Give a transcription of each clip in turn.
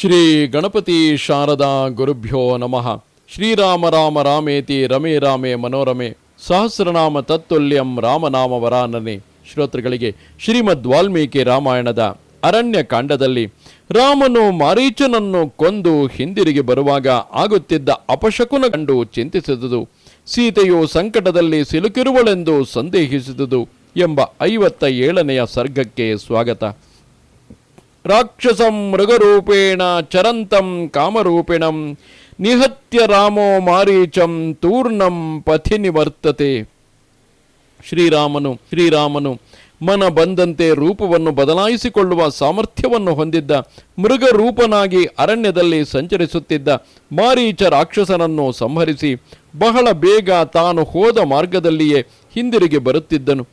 ಶ್ರೀ ಗಣಪತಿ ಶಾರದಾ ಗುರುಭ್ಯೋ ನಮಃ. ಶ್ರೀರಾಮ ರಾಮ ರಾಮೇತಿ ರಮೇ ರಾಮೇ ಮನೋರಮೆ. ಸಹಸ್ರನಾಮ ತತ್ತುಲ್ಯಂ ರಾಮನಾಮ ವರಾನನೆ ಶ್ರೋತೃಗಳಿಗೆ ಶ್ರೀಮದ್ ವಾಲ್ಮೀಕಿ ರಾಮಾಯಣದ ಅರಣ್ಯ ಕಾಂಡದಲ್ಲಿ ರಾಮನು ಮಾರೀಚನನ್ನು ಕೊಂದು ಹಿಂದಿರುಗಿ ಬರುವಾಗ ಆಗುತ್ತಿದ್ದ ಅಪಶಕುನ ಕಂಡು ಚಿಂತಿಸಿದುದು. ಸೀತೆಯು ಸಂಕಟದಲ್ಲಿ ಸಿಲುಕಿರುವಳೆಂದು ಸಂದೇಹಿಸಿದುದು ಎಂಬ ಐವತ್ತ ಏಳನೆಯ ಸರ್ಗಕ್ಕೆ ಸ್ವಾಗತ. ರಾಕ್ಷಸಂ ಮೃಗರೂಪೇಣ ಚರಂತಂ ಕಾಮರೂಪಿಣಂ, ನಿಹತ್ಯ ರಾಮೋ ಮಾರೀಚಂ ತೂರ್ಣಂ ಪಥಿ ನಿವರ್ತತೆ. ಶ್ರೀರಾಮನು ಶ್ರೀರಾಮನು, ಮನ ಬಂದಂತೆ ರೂಪವನ್ನು ಬದಲಾಯಿಸಿಕೊಳ್ಳುವ ಸಾಮರ್ಥ್ಯವನ್ನು ಹೊಂದಿದ್ದ ಮೃಗರೂಪನಾಗಿ ಅರಣ್ಯದಲ್ಲಿ ಸಂಚರಿಸುತ್ತಿದ್ದ ಮಾರೀಚ ರಾಕ್ಷಸನನ್ನು ಸಂಹರಿಸಿ ಬಹಳ ಬೇಗ ತಾನು ಹೋದ ಮಾರ್ಗದಲ್ಲಿಯೇ ಹಿಂದಿರುಗಿ ಬರುತ್ತಿದ್ದನು.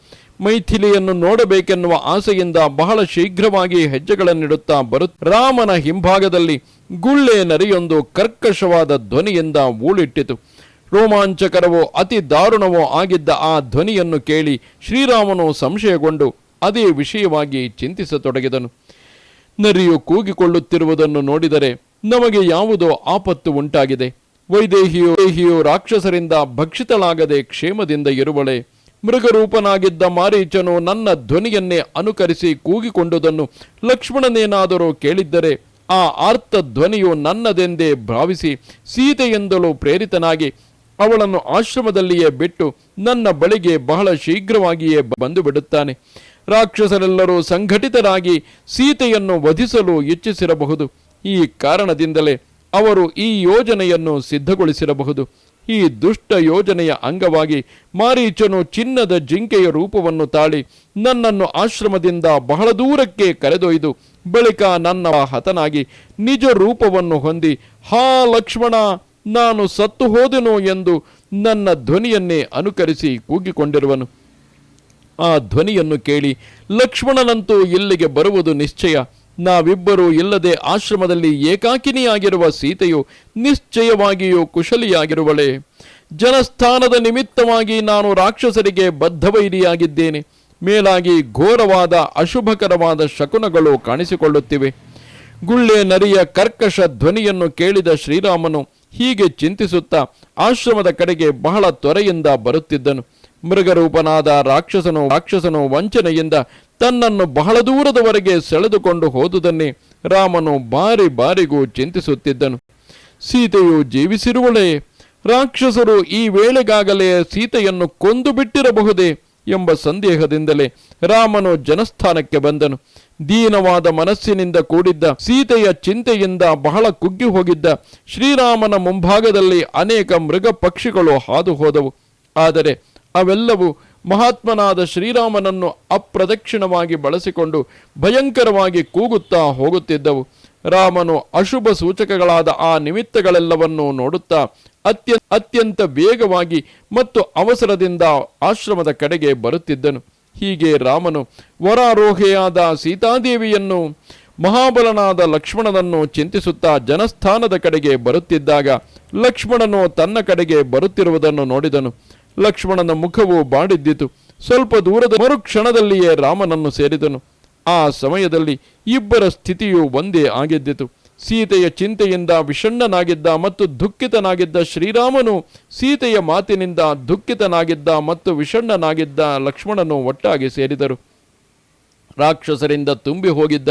ಮೈಥಿಲಿಯನ್ನು ನೋಡಬೇಕೆನ್ನುವ ಆಸೆಯಿಂದ ಬಹಳ ಶೀಘ್ರವಾಗಿ ಹೆಜ್ಜೆಗಳನ್ನಿಡುತ್ತಾ ಬರುತ್ತ ರಾಮನ ಹಿಂಭಾಗದಲ್ಲಿ ಗುಳ್ಳೆ ನರಿಯೊಂದು ಕರ್ಕಶವಾದ ಧ್ವನಿಯಿಂದ ಊಳಿಟ್ಟಿತು. ರೋಮಾಂಚಕರವೋ ಅತಿ ದಾರುಣವೋ ಆಗಿದ್ದ ಆ ಧ್ವನಿಯನ್ನು ಕೇಳಿ ಶ್ರೀರಾಮನು ಸಂಶಯಗೊಂಡು ಅದೇ ವಿಷಯವಾಗಿ ಚಿಂತಿಸತೊಡಗಿದನು. ನರಿಯು ಕೂಗಿಕೊಳ್ಳುತ್ತಿರುವುದನ್ನು ನೋಡಿದರೆ ನಮಗೆ ಯಾವುದೋ ಆಪತ್ತು ಉಂಟಾಗಿದೆ. ವೈದೇಹಿಯು ದೇಹಿಯು ರಾಕ್ಷಸರಿಂದ ಭಕ್ಷಿತಳಾಗದೆ ಕ್ಷೇಮದಿಂದ ಇರುವಳೆ. ಮೃಗರೂಪನಾಗಿದ್ದ ಮಾರೀಚನು ನನ್ನ ಧ್ವನಿಯನ್ನೇ ಅನುಕರಿಸಿ ಕೂಗಿಕೊಂಡುದನ್ನು ಲಕ್ಷ್ಮಣನೇನಾದರೂ ಕೇಳಿದ್ದರೆ ಆ ಆರ್ತ ಧ್ವನಿಯು ನನ್ನದೆಂದೇ ಭಾವಿಸಿ ಸೀತೆಯಿಂದಲೂ ಪ್ರೇರಿತನಾಗಿ ಅವಳನ್ನು ಆಶ್ರಮದಲ್ಲಿಯೇ ಬಿಟ್ಟು ನನ್ನ ಬಳಿಗೆ ಬಹಳ ಶೀಘ್ರವಾಗಿಯೇ ಬಂದು ಬಿಡುತ್ತಾನೆ. ರಾಕ್ಷಸರೆಲ್ಲರೂ ಸಂಘಟಿತರಾಗಿ ಸೀತೆಯನ್ನು ವಧಿಸಲು ಇಚ್ಛಿಸಿರಬಹುದು. ಈ ಕಾರಣದಿಂದಲೇ ಅವರು ಈ ಯೋಜನೆಯನ್ನು ಸಿದ್ಧಗೊಳಿಸಿರಬಹುದು. ಈ ದುಷ್ಟ ಯೋಜನೆಯ ಅಂಗವಾಗಿ ಮಾರೀಚನು ಚಿನ್ನದ ಜಿಂಕೆಯ ರೂಪವನ್ನು ತಾಳಿ ನನ್ನನ್ನು ಆಶ್ರಮದಿಂದ ಬಹಳ ದೂರಕ್ಕೆ ಕರೆದೊಯ್ದು ಬಳಿಕ ನನ್ನ ಹತನಾಗಿ ನಿಜ ರೂಪವನ್ನು ಹೊಂದಿ, ಹಾ ಲಕ್ಷ್ಮಣ, ನಾನು ಸತ್ತು ಹೋದೆನು ಎಂದು ನನ್ನ ಧ್ವನಿಯನ್ನೇ ಅನುಕರಿಸಿ ಕೂಗಿಕೊಂಡಿರುವನು. ಆ ಧ್ವನಿಯನ್ನು ಕೇಳಿ ಲಕ್ಷ್ಮಣನಂತೂ ಇಲ್ಲಿಗೆ ಬರುವುದು ನಿಶ್ಚಯ. ನಾವಿಬ್ಬರೂ ಇಲ್ಲದೆ ಆಶ್ರಮದಲ್ಲಿ ಏಕಾಕಿನಿಯಾಗಿರುವ ಸೀತೆಯು ನಿಶ್ಚಯವಾಗಿಯೂ ಕುಶಲಿಯಾಗಿರುವಳೆ. ಜನಸ್ಥಾನದ ನಿಮಿತ್ತವಾಗಿ ನಾನು ರಾಕ್ಷಸರಿಗೆ ಬದ್ಧವೈರಿಯಾಗಿದ್ದೇನೆ. ಮೇಲಾಗಿ ಘೋರವಾದ ಅಶುಭಕರವಾದ ಶಕುನಗಳು ಕಾಣಿಸಿಕೊಳ್ಳುತ್ತಿವೆ. ಗುಳ್ಳೆ ನರಿಯ ಕರ್ಕಶ ಧ್ವನಿಯನ್ನು ಕೇಳಿದ ಶ್ರೀರಾಮನು ಹೀಗೆ ಚಿಂತಿಸುತ್ತಾ ಆಶ್ರಮದ ಕಡೆಗೆ ಬಹಳ ತೊರೆಯಿಂದ ಬರುತ್ತಿದ್ದನು. ಮೃಗರೂಪನಾದ ರಾಕ್ಷಸನು ರಾಕ್ಷಸನು ವಂಚನೆಯಿಂದ ತನ್ನನ್ನು ಬಹಳ ದೂರದವರೆಗೆ ಸೆಳೆದುಕೊಂಡು ಹೋದುದನ್ನೇ ರಾಮನು ಬಾರಿ ಬಾರಿಗೂ ಚಿಂತಿಸುತ್ತಿದ್ದನು. ಸೀತೆಯು ಜೀವಿಸಿರುವಳೇ, ರಾಕ್ಷಸರು ಈ ವೇಳೆಗಾಗಲೇ ಸೀತೆಯನ್ನು ಕೊಂದು ಬಿಟ್ಟಿರಬಹುದೇ ಎಂಬ ಸಂದೇಹದಿಂದಲೇ ರಾಮನು ಜನಸ್ಥಾನಕ್ಕೆ ಬಂದನು. ದೀನವಾದ ಮನಸ್ಸಿನಿಂದ ಕೂಡಿದ್ದ ಸೀತೆಯ ಚಿಂತೆಯಿಂದ ಬಹಳ ಕುಗ್ಗಿ ಹೋಗಿದ್ದ ಶ್ರೀರಾಮನ ಮುಂಭಾಗದಲ್ಲಿ ಅನೇಕ ಮೃಗ ಪಕ್ಷಿಗಳು ಹಾದು ಆದರೆ ಅವೆಲ್ಲವೂ ಮಹಾತ್ಮನಾದ ಶ್ರೀರಾಮನನ್ನು ಅಪ್ರದಕ್ಷಿಣವಾಗಿ ಬಳಸಿಕೊಂಡು ಭಯಂಕರವಾಗಿ ಕೂಗುತ್ತಾ ಹೋಗುತ್ತಿದ್ದವು. ರಾಮನು ಅಶುಭ ಸೂಚಕಗಳಾದ ಆ ನಿಮಿತ್ತಗಳೆಲ್ಲವನ್ನೂ ನೋಡುತ್ತಾ ಅತ್ಯ, ಅತ್ಯಂತ ವೇಗವಾಗಿ ಮತ್ತು ಅವಸರದಿಂದ ಆಶ್ರಮದ ಕಡೆಗೆ ಬರುತ್ತಿದ್ದನು. ಹೀಗೆ ರಾಮನು ವರಾರೋಹೆಯಾದ ಸೀತಾದೇವಿಯನ್ನು, ಮಹಾಬಲನಾದ ಲಕ್ಷ್ಮಣನನ್ನು ಚಿಂತಿಸುತ್ತಾ ಜನಸ್ಥಾನದ ಕಡೆಗೆ ಬರುತ್ತಿದ್ದಾಗ ಲಕ್ಷ್ಮಣನು ತನ್ನ ಕಡೆಗೆ ಬರುತ್ತಿರುವುದನ್ನು ನೋಡಿದನು. ಲಕ್ಷ್ಮಣನ ಮುಖವು ಬಾಡಿದ್ದಿತು. ಸ್ವಲ್ಪ ದೂರದ ಮರುಕ್ಷಣದಲ್ಲಿಯೇ ರಾಮನನ್ನು ಸೇರಿದನು. ಆ ಸಮಯದಲ್ಲಿ ಇಬ್ಬರ ಸ್ಥಿತಿಯು ಒಂದೇ ಆಗಿದ್ದಿತು. ಸೀತೆಯ ಚಿಂತೆಯಿಂದ ವಿಷಣ್ಣನಾಗಿದ್ದ ಮತ್ತು ದುಃಖಿತನಾಗಿದ್ದ ಶ್ರೀರಾಮನು ಸೀತೆಯ ಮಾತಿನಿಂದ ದುಃಖಿತನಾಗಿದ್ದ ಮತ್ತು ವಿಷಣ್ಣನಾಗಿದ್ದ ಲಕ್ಷ್ಮಣನು ಒಟ್ಟಾಗಿ ಸೇರಿದರು. ರಾಕ್ಷಸರಿಂದ ತುಂಬಿ ಹೋಗಿದ್ದ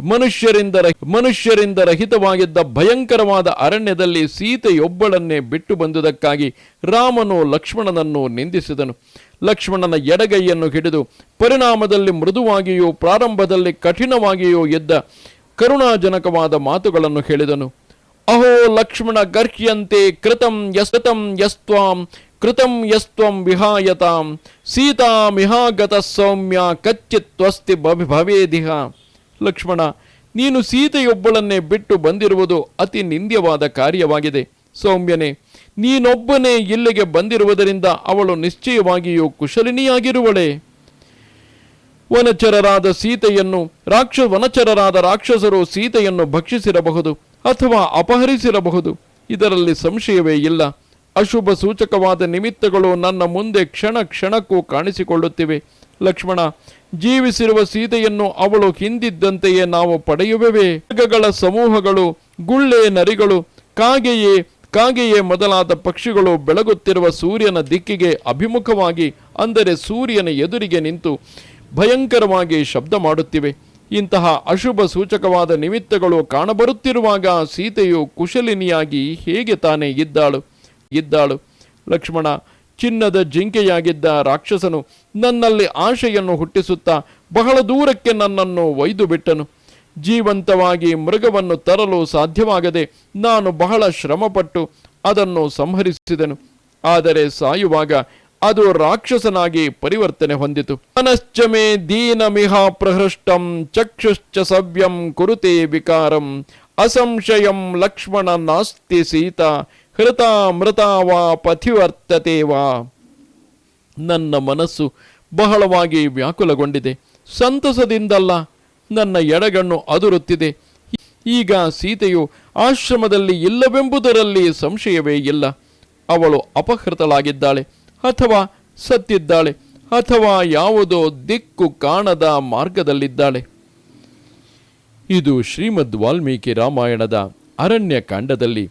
ಮನುಷ್ಯರಿಂದ ಮನುಷ್ಯರಿಂದ ರಹಿತವಾಗಿದ್ದ ಭಯಂಕರವಾದ ಅರಣ್ಯದಲ್ಲಿ ಸೀತೆಯೊಬ್ಬಳನ್ನೇ ಬಿಟ್ಟು ಬಂದುದಕ್ಕಾಗಿ ರಾಮನು ಲಕ್ಷ್ಮಣನನ್ನು ನಿಂದಿಸಿದನು. ಲಕ್ಷ್ಮಣನ ಎಡಗೈಯನ್ನು ಹಿಡಿದು ಪರಿಣಾಮದಲ್ಲಿ ಮೃದುವಾಗಿಯೂ ಪ್ರಾರಂಭದಲ್ಲಿ ಕಠಿಣವಾಗಿಯೂ ಎದ್ದ ಕರುಣಾಜನಕವಾದ ಮಾತುಗಳನ್ನು ಹೇಳಿದನು. ಅಹೋ ಲಕ್ಷ್ಮಣ ಗರ್ಹ್ಯಂತೆ ಕೃತಂ ಯಸ್ತಂ ಯಸ್ತ್ವಾಂ, ಕೃತಂ ಯಸ್ತ್ವಂ ವಿಹಾಯತಾಂ ಸೀತಾಮಿಹಾಗತ ಸೌಮ್ಯ ಕಚ್ಚಿತ್ವಸ್ತಿ ಭವಿ ಭವೇದಿಹ. ಲಕ್ಷ್ಮಣ, ನೀನು ಸೀತೆಯೊಬ್ಬಳನ್ನೇ ಬಿಟ್ಟು ಬಂದಿರುವುದು ಅತಿ ನಿಂದ್ಯವಾದ ಕಾರ್ಯವಾಗಿದೆ. ಸೌಮ್ಯನೇ, ನೀನೊಬ್ಬನೇ ಇಲ್ಲಿಗೆ ಬಂದಿರುವುದರಿಂದ ಅವಳು ನಿಶ್ಚಯವಾಗಿಯೂ ಕುಶಲಿನಿಯಾಗಿರುವಳೆ. ವನಚರರಾದ ಸೀತೆಯನ್ನು, ರಾಕ್ಷ, ವನಚರರಾದ ರಾಕ್ಷಸರು ಸೀತೆಯನ್ನು ಭಕ್ಷಿಸಿರಬಹುದು ಅಥವಾ ಅಪಹರಿಸಿರಬಹುದು. ಇದರಲ್ಲಿ ಸಂಶಯವೇ ಇಲ್ಲ. ಅಶುಭ ಸೂಚಕವಾದ ನಿಮಿತ್ತಗಳು ನನ್ನ ಮುಂದೆ ಕ್ಷಣ ಕ್ಷಣಕ್ಕೂ ಕಾಣಿಸಿಕೊಳ್ಳುತ್ತಿವೆ. ಲಕ್ಷ್ಮಣ, ಜೀವಿಸಿರುವ ಸೀತೆಯನ್ನು ಅವಳು ಹಿಂದಿದ್ದಂತೆಯೇ ನಾವು ಪಡೆಯುವೆವೆ? ಮೃಗಗಳ ಸಮೂಹಗಳು, ಗುಳ್ಳೆ ನರಿಗಳು, ಕಾಗೆಯೇ ಕಾಗೆಯೇ ಮೊದಲಾದ ಪಕ್ಷಿಗಳು ಬೆಳಗುತ್ತಿರುವ ಸೂರ್ಯನ ದಿಕ್ಕಿಗೆ ಅಭಿಮುಖವಾಗಿ, ಅಂದರೆ ಸೂರ್ಯನ ಎದುರಿಗೆ ನಿಂತು ಭಯಂಕರವಾಗಿ ಶಬ್ದ ಮಾಡುತ್ತಿವೆ. ಇಂತಹ ಅಶುಭ ಸೂಚಕವಾದ ನಿಮಿತ್ತಗಳು ಕಾಣಬರುತ್ತಿರುವಾಗ ಸೀತೆಯು ಕುಶಲಿನಿಯಾಗಿ ಹೇಗೆ ತಾನೇ ಇದ್ದಾಳು? ಇದ್ದಾಳು. ಲಕ್ಷ್ಮಣ ಚಿನ್ನದ ಜಿಂಕೆಯಾಗಿದ್ದ ರಾಕ್ಷಸನು ನನ್ನಲ್ಲಿ ಆಶೆಯನ್ನು ಹುಟ್ಟಿಸುತ್ತಾ ಬಹಳ ದೂರಕ್ಕೆ ನನ್ನನ್ನು ಒಯ್ದು ಬಿಟ್ಟನು. ಜೀವಂತವಾಗಿ ಮೃಗವನ್ನು ತರಲು ಸಾಧ್ಯವಾಗದೆ ನಾನು ಬಹಳ ಶ್ರಮಪಟ್ಟು ಅದನ್ನು ಸಂಹರಿಸಿದನು. ಆದರೆ ಸಾಯುವಾಗ ಅದು ರಾಕ್ಷಸನಾಗಿ ಪರಿವರ್ತನೆ ಹೊಂದಿತು. ಅನಶ್ಚಮೇ ದೀನಮಿಹ ಪ್ರಹೃಷ್ಟಂ ಚಕ್ಷುಶ್ಚ ಸವ್ಯಂ ಕುರುತೆ ವಿಕಾರಂ. ಅಸಂಶಯಂ ಲಕ್ಷ್ಮಣ ನಾಸ್ತಿ ಸೀತಾ. ಹೃತಾ ಮೃತ ವಾ ಪಥಿವರ್ತತೆ ವಾ. ನನ್ನ ಮನಸ್ಸು ಬಹಳವಾಗಿ ವ್ಯಾಕುಲಗೊಂಡಿದೆ. ಸಂತಸದಿಂದಲ್ಲ ನನ್ನ ಎಡಗಣ್ಣು ಅದುರುತ್ತಿದೆ. ಈಗ ಸೀತೆಯು ಆಶ್ರಮದಲ್ಲಿ ಇಲ್ಲವೆಂಬುದರಲ್ಲಿ ಸಂಶಯವೇ ಇಲ್ಲ. ಅವಳು ಅಪಹೃತಳಾಗಿದ್ದಾಳೆ ಅಥವಾ ಸತ್ತಿದ್ದಾಳೆ ಅಥವಾ ಯಾವುದೋ ದಿಕ್ಕು ಕಾಣದ ಮಾರ್ಗದಲ್ಲಿದ್ದಾಳೆ. ಇದು ಶ್ರೀಮದ್ ವಾಲ್ಮೀಕಿ ರಾಮಾಯಣದ ಅರಣ್ಯ ಕಾಂಡದಲ್ಲಿ